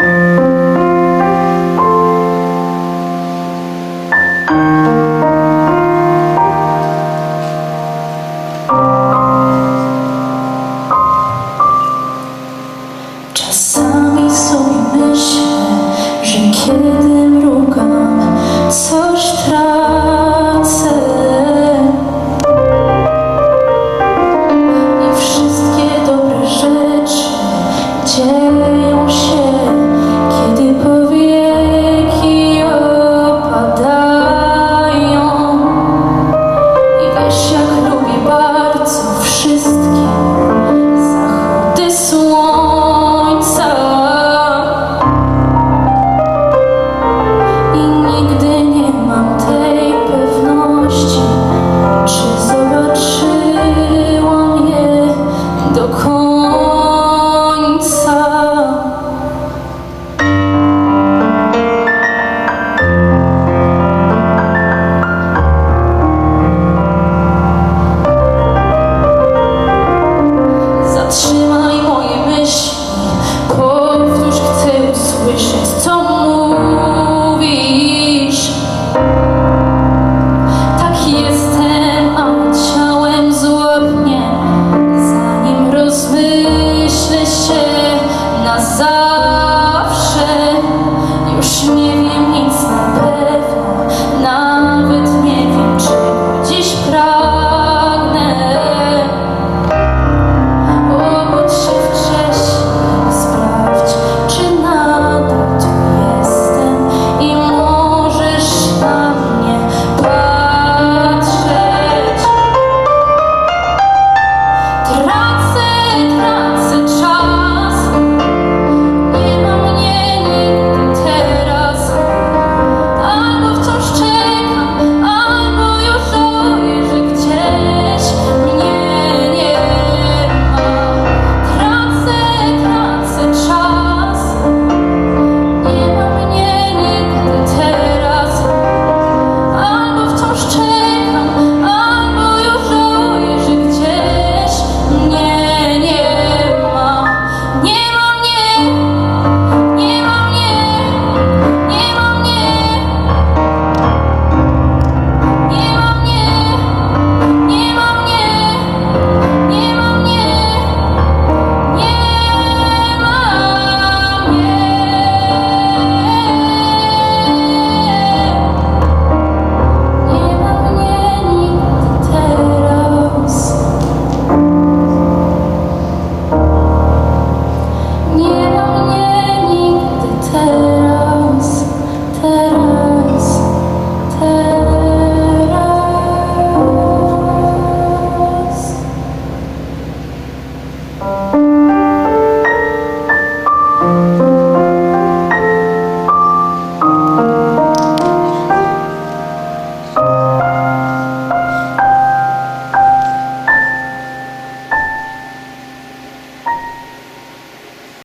Czasami sobie myślę, że kiedy mrugam, coś tracę. I wszystkie dobre rzeczy dzieją. Come.